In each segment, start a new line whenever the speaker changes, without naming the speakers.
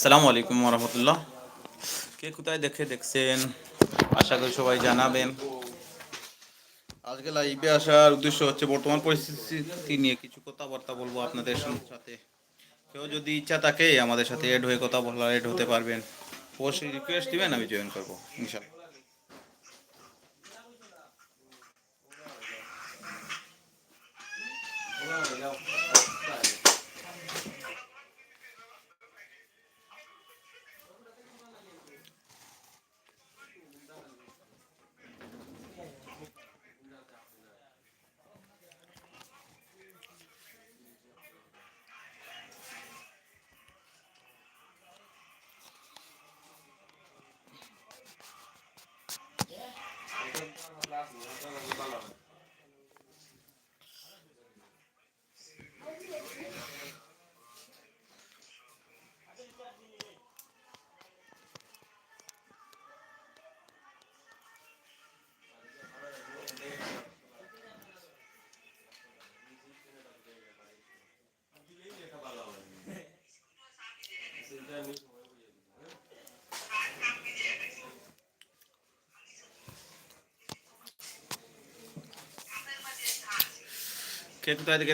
আসসালামু আলাইকুম রহমতুল্লাহ কে কোথায় দেখে দেখছেন? আশা করি সবাই জানাবেন। আজকে লাইভে আসার উদ্দেশ্য হচ্ছে বর্তমান পরিস্থিতি নিয়ে কিছু কথাবার্তা বলব আপনাদের সাথে। কেউ যদি ইচ্ছা থাকে আমাদের সাথে এড হয়ে কথা বলার এড হতে পারবেন। অবশ্যই রিকোয়েস্ট দিবেন, আমি জয়েন করব ইনশাল্লাহ Thank you.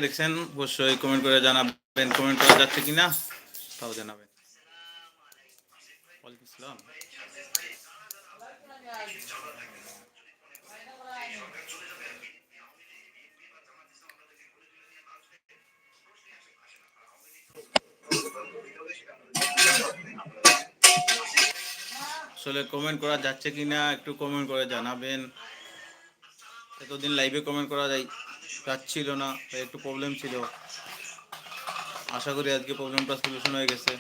দেখছেন, অবশ্যই কমেন্ট করে জানাবেন। কমেন্ট করা যাচ্ছে কিনা, তাও জানাবেন। আসলে কমেন্ট করা যাচ্ছে কিনা, একটু কমেন্ট করে জানাবেন। এতদিন লাইভে কমেন্ট করা যায় যাচ্ছিল না তাই একটু প্রবলেম ছিল। আশা করি আজকে প্রবলেমটা সলিউশন হয়ে গেছে।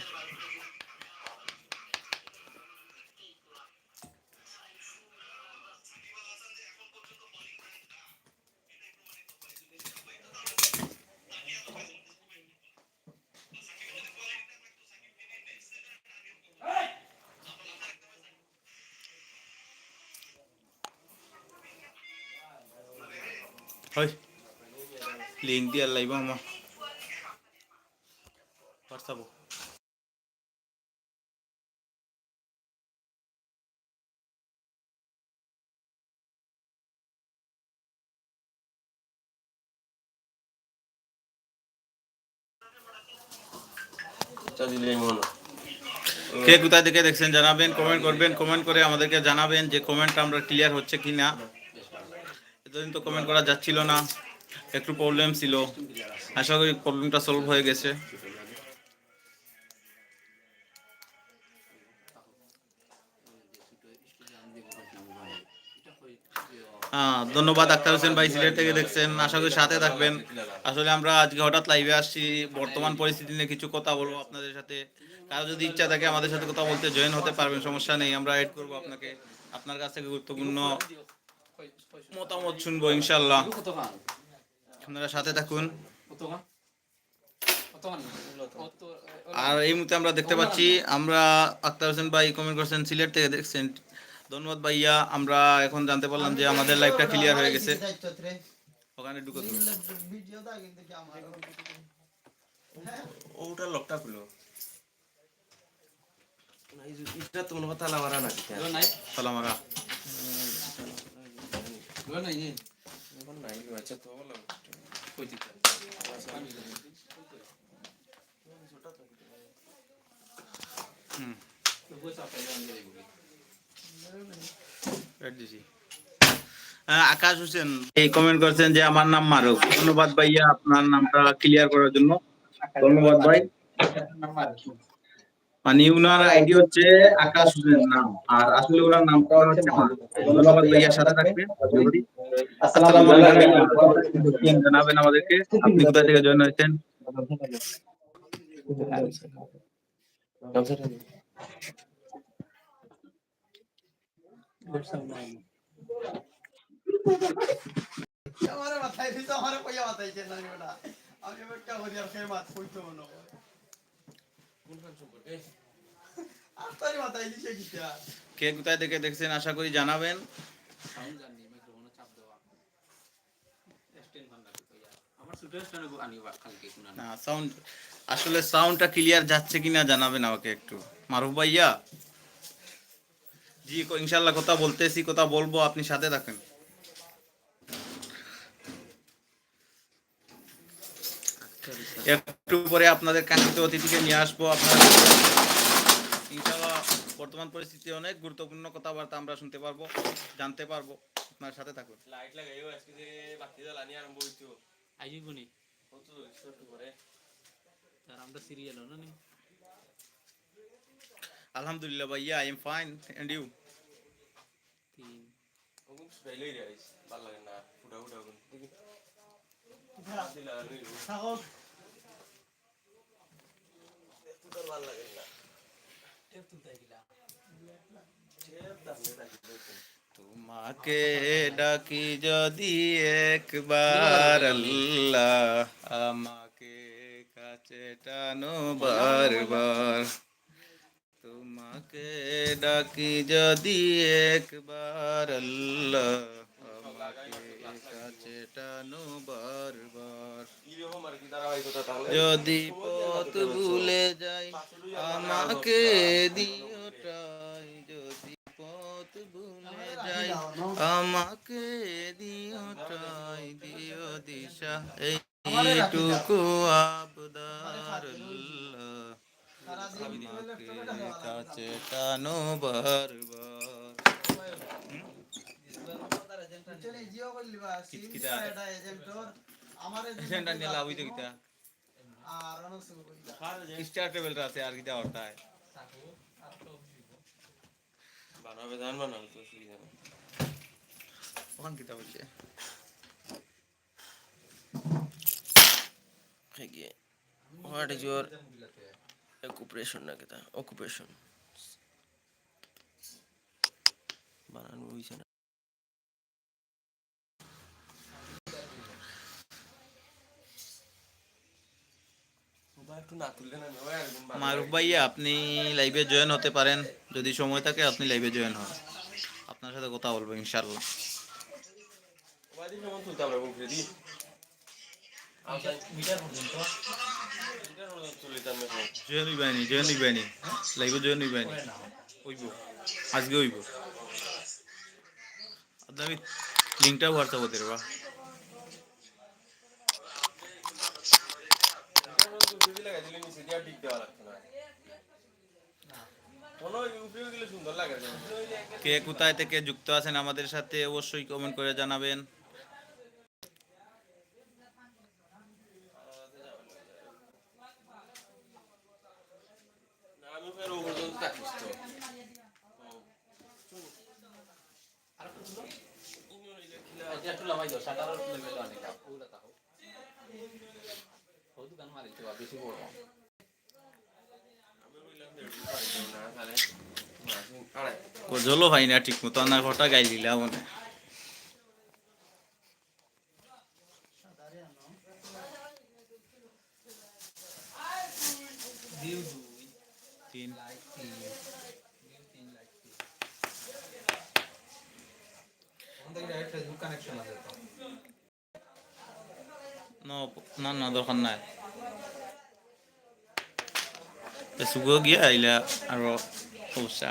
হয়। লিঙ্ক দিয়ে লাইভ আমার হোয়াটসঅ্যাপ কে কোথায় থেকে দেখছেন জানাবেন কমেন্ট করবেন কমেন্ট করে আমাদেরকে জানাবেন যে কমেন্ট আমরা ক্লিয়ার হচ্ছে কি না এতদিন তো কমেন্ট করা যাচ্ছিল না। একটু প্রবলেম ছিল। আশা করি প্রবলেমটা সলভ হয়ে গেছে। হ্যাঁ ধন্যবাদ আক্তার হোসেন ভাই সিলেট থেকে দেখছেন। আশা করি সাথে থাকবেন। আসলে আমরা আজকে হঠাৎ লাইভে আসছি। বর্তমান পরিস্থিতি নিয়ে কিছু কথা বলব আপনাদের সাথে। কারও যদি ইচ্ছা থাকে আমাদের সাথে কথা বলতে জয়েন হতে পারবেন, সমস্যা নেই। আমরা এড করব আপনাকে। আপনার কাছ থেকে গুরুত্বপূর্ণ মতামত শুনব ইনশাল্লাহ আপনারা সাথে থাকুন। আর এই মুহূর্তে আমরা দেখতে পাচ্ছি আমরা আক্তার হোসেন ভাই কমেন্ট করছেন সিলেট থেকে দেখছেন। ধন্যবাদ ভাইয়া আমরা এখন জানতে পারলাম যে আমাদের লাইফটা ক্লিয়ার হয়ে গেছে। ওখানে ঢুকো তুমি।
ওটা লকটা খুলো এটা তো মনে কথা লাগারা না
হ্যাঁ, আকাশ হোসেন এই কমেন্ট করছেন যে আমার নাম মারুফ। ধন্যবাদ ভাইয়া আপনার নামটা ক্লিয়ার করার জন্য। ধন্যবাদ ভাই। মানে উনার আইডি হচ্ছে আকাশ হোসেন নাম। আর আসলে ওনার নামটা হচ্ছে ধন্যবাদ ভাইয়া সাথে থাকবেন। আসসালামু আলাইকুম। জানাবেন আমাদেরকে। আপনি কোথা থেকে জয়েন হয়েছেন?
আমারে মাথায় আমারে কইয়া মাথাইছে আমি একটা আর সেই মাছ কইতো না আস্তারি মাথায় দিছে কিটা
কে কোথায় থেকে দেখছেন আশা করি জানাবেন। না সাউন্ড আসলে সাউন্ডটা ক্লিয়ার যাচ্ছে কিনা জানাবেন আমাকে একটু। মারুফ ভাইয়া? জি ক- ইনশাল্লাহ কথা বলতেছি কথা বলব আপনি সাথে থাকেন। একটু পরে আপনাদের কাঙ্ক্ষিত অতিথিকে নিয়ে আসব। আপনারা ইনশাল্লাহ বর্তমান পরিস্থিতি অনেক গুরুত্বপূর্ণ কথাবার্তা আমরা শুনতে পারব জানতে পারব। আপনার সাথে থাকুন।
লাইট লাগাইও আজকে যে বাতি জ্বালানি আরম্ভ হইতো।
আইজি গুনি
কত ছোট করে
তার আমরা সিরিয়াল না নি।
আলহামদুলিল্লাহ ভাইয়া I am fine and you
তিন।
ওগুন রাইস ভালো লাগে না ফুটা ফুটা ওগুন দেখি দিলা ভালো লাগে না
তোমাকে ডাকি যদি একবার আল্লাহ আমাকে কাছে টানো বারবার। তোমাকে ডাকি যদি একবার আল্লাহ আমাকে কাছে টানো বারবার যদি পথ ভুলে যাই আমাকে দিও টাই। যদি পথ ভুলে যাই আমাকে দিও টাই। দিও দিশা এইটুকু আবদার আমাকে কাছে টানো বারবার
চলে জিও করলিবা সিম
কিতা?
আমারে
হইতো
আর অনেক সুযোগ কইলা
স্টার টেবিল আছে আর কিতা হরতায়
বানাবে জান বানাবে তো সুবিধা
ওখান কিতা হচ্ছে
Again, what is your occupation না occupation. বানানো হইছে না মোবাইল একটু না তুললে না ওই একদম
মারুফ ভাইয়া, আপনি লাইভে জয়েন হতে পারেন। যদি সময় থাকে, আপনি লাইভে জয়েন হন। আপনার সাথে কথা বলব ইনশাল্লাহ আজকে হইব আপনি লিঙ্কটা হোয়াটসঅ্যাপ হতে
দিলে নিচে দিয়ে ডিগ দেওয়া লাগতো না।
কে কোথায় থেকে যুক্ত আছেন আমাদের সাথে অবশ্যই কমেন্ট করে জানাবেন
না আমি ফের ও পর্যন্ত থাকিস তো
এটা একটু লামাই দাও শাটার লেভেল অনেক ওগুলা তাও ও দোকান মারি তো বেশি বড়
জলো ভাই না ঠিক মতো আনার ঘটা গাই দিলা মনে। তিন না না দরকার নাই। সুগো গিয়া আইলা আৰু সমস্যা।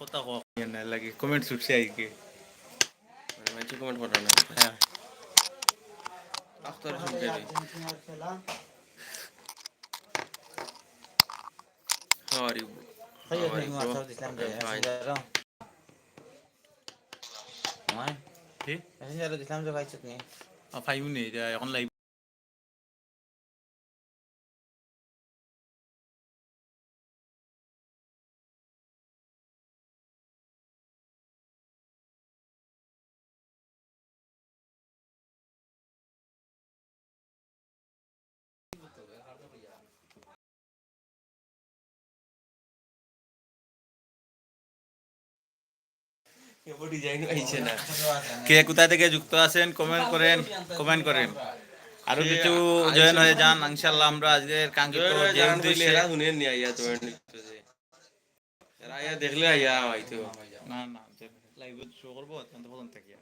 কথা কওক নাই লাগে কমেন্ট ছুটছে আইকে
মানে মাইছে কমেন্ট করা না?
হ্যাঁ।
আখতার
তাহলে
শুনতে
আর্জেন্টিনার খেলা
হাউ আর ইউ
খাইয়ে খাই মার সব দিছিলাম রে প্যাসেঞ্জারও মাই
কি
প্যাসেঞ্জারও দিছিলাম যে খাইছত
কে কোথা থেকে যুক্ত আছেন কমেন্ট করেন কমেন্ট করেন। আরও কিছু জয়েন হয়ে যান ইনশাআল্লাহ আমরা আজকের কাঙ্ক্ষিত যে উদ্দেশ্যে
সেরা শুনেন নি আইয়া তো এরা আইয়া দেখলে আইয়া হয়তো।
না না লাইভ শো করব তখন প্রথম থেকে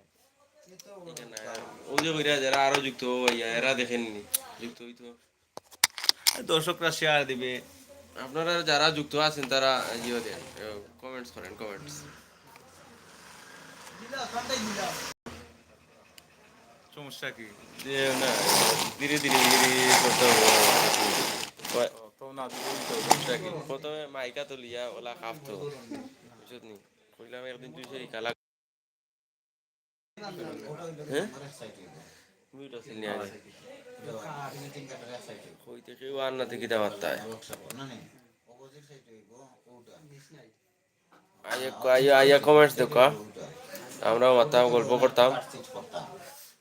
ও যে কইরা যারা আরও যুক্ত আইয়া এরা দেখেননি যুক্ত হইতো।
দর্শকরা শেয়ার দিবে।
আপনারা যারা যুক্ত আছেন তারা ইয়ে দেন। কমেন্টস করেন কমেন্টস
সমস্যা কি?
যে না ধীরে ধীরে ধীরে করতে হবে
তো না
সমস্যা কি? প্রথমে মাইকা তো লিয়া ওলা কাঁপতো বুঝত নি? কইলাম একদিন তুই সেই কালা হ্যাঁ? মিউট কই থেকে আর না থেকে দেওয়ার তাই। আইয়া আইয়া কমেন্টস দেখো আমরাও মাতাম গল্প করতাম।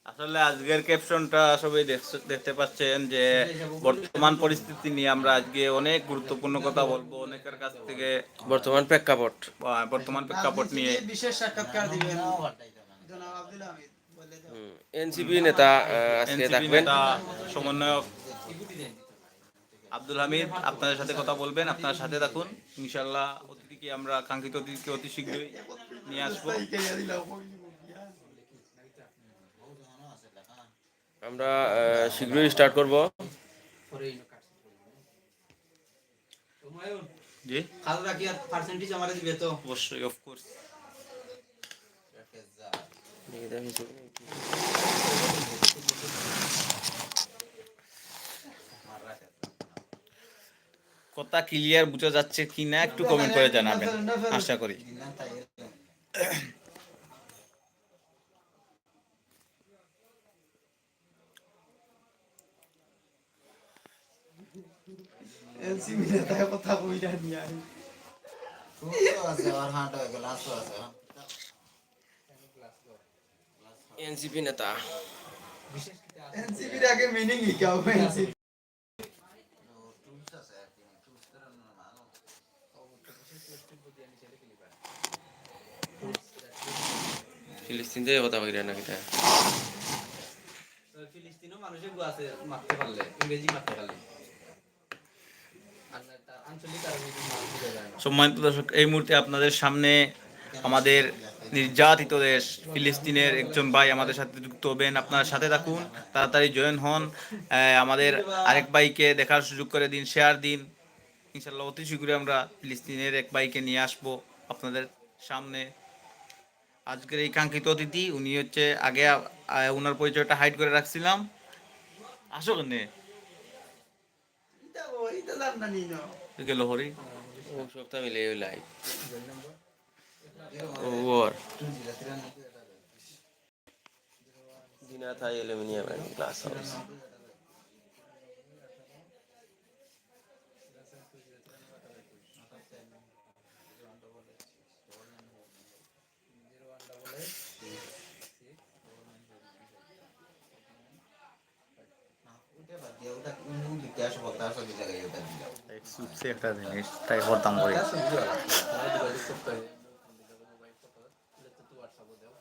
আসলে আজকের ক্যাপশনটা সবাই দেখতে পাচ্ছেন যে বর্তমান পরিস্থিতি নিয়ে আমরা আজকে অনেক গুরুত্বপূর্ণ কথা বলব অনেকের কাছ থেকে।
বর্তমান প্রেক্ষাপট।
বর্তমান প্রেক্ষাপট নিয়ে।
বিশেষ সাক্ষাৎকার দিবেন জনাব আব্দুল হামিদ
এনসিপি নেতা আজকে থাকবেন
সমন্বয়ক আব্দুল হামিদ আপনাদের সাথে কথা বলবেন আপনার সাথে থাকুন। ইনশাল্লাহ অতিথিকে আমরা কাঙ্ক্ষিত অতিথিকে অতি শীঘ্রই নিয়ে আসব
আমরা শীঘ্রই স্টার্ট করব
জি
কি আর পার্সেন্টেজ আমারে দিবে তো
অবশ্যই অফকোর্স কথা ক্লিয়ার বোঝা যাচ্ছে কি না একটু কমেন্ট করে জানাবেন আশা করি
এনসিবি নেতা। কথা কইরা নিয়া
এনসিপি নেতা
এনসিবির আগে মিনিং লিখাও এনসিবি
ফিলিস্তিন কথা কইরা না কিটা
ফিলিস্তিনও মানুষে গো আছে মারতে পারলে, ইংরেজি মারতে পারলে আর তার আঞ্চলিক আর কিছু মানুষ বুঝা যায় না
সম্মানিত দর্শক এই মুহূর্তে আপনাদের সামনে আমাদের নির্যাতিত দেশ ফিলিস্তিনের একজন ভাই আমাদের সাথে যুক্ত হবেন। আপনার সাথে থাকুন তাড়াতাড়ি জয়েন হন। আমাদের আরেক ভাইকে দেখার সুযোগ করে দিন শেয়ার দিন। ইনশাল্লাহ অতি শীঘ্রই আমরা ফিলিস্তিনের এক ভাইকে নিয়ে আসব আপনাদের সামনে। আজকের এই কাঙ্ক্ষিত অতিথি উনি হচ্ছে আগে ওনার পরিচয়টা হাইড করে রাখছিলাম। আসো কেনে
এটা ওই তো জান না নিনো
গেল হরি
ও সপ্তাহ মিলে লাইভ ওর দিনা
একটা জিনিস তাই করতাম করি
আমারে যোগাযোগ করতে হবে মোবাইল ফটো এটা তো হোয়াটসঅ্যাপে দাও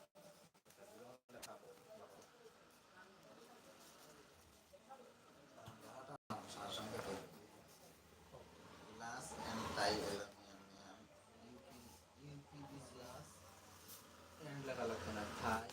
এন্ড লেখা লাগবে না থাই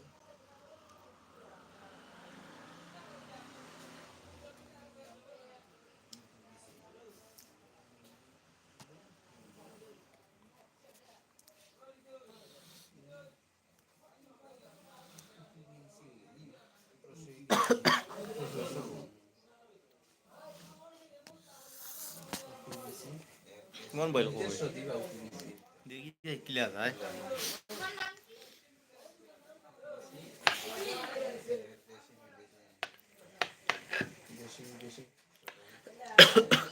কেমন বইল
দেড়শো দিবা ওপিবিসি
দেখি ক্লিয়ার হয়
বেশি বেশি ক্লাস বারো দশ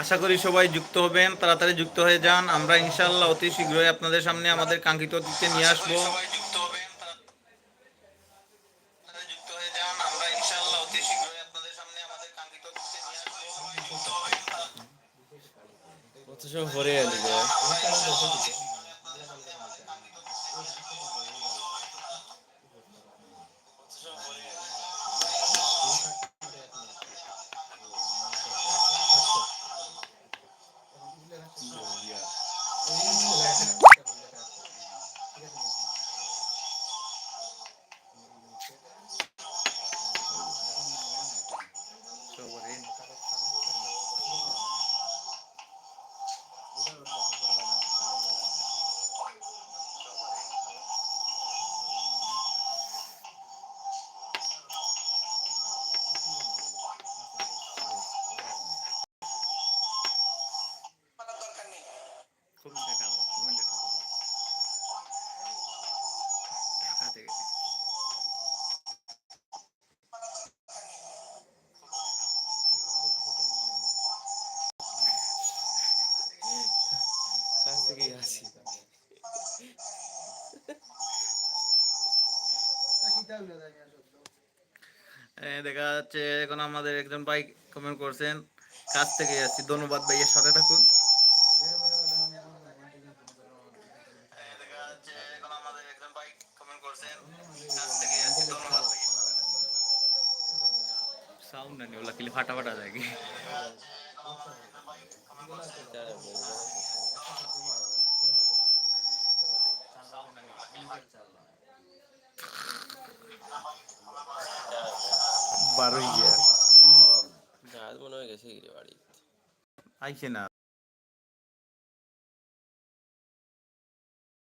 আশা করি সবাই যুক্ত হবেন, তাড়াতাড়ি যুক্ত হয়ে যান। আমরা ইনশাল্লাহ অতি শীঘ্রই আপনাদের সামনে আমাদের কাঙ্ক্ষিত অতিথিকে নিয়ে আসব। যাচ্ছে এখন আমাদের একজন ভাই কমেন্ট করছেন কাছ থেকে যাচ্ছি ধন্যবাদ ভাইয়ের সাথে থাকুন। সাউন্ড ফাটা ফাটা যায় কি? বারোই গিয়া।
আজ মনে হয় গেছে বাড়ি
আইছে না।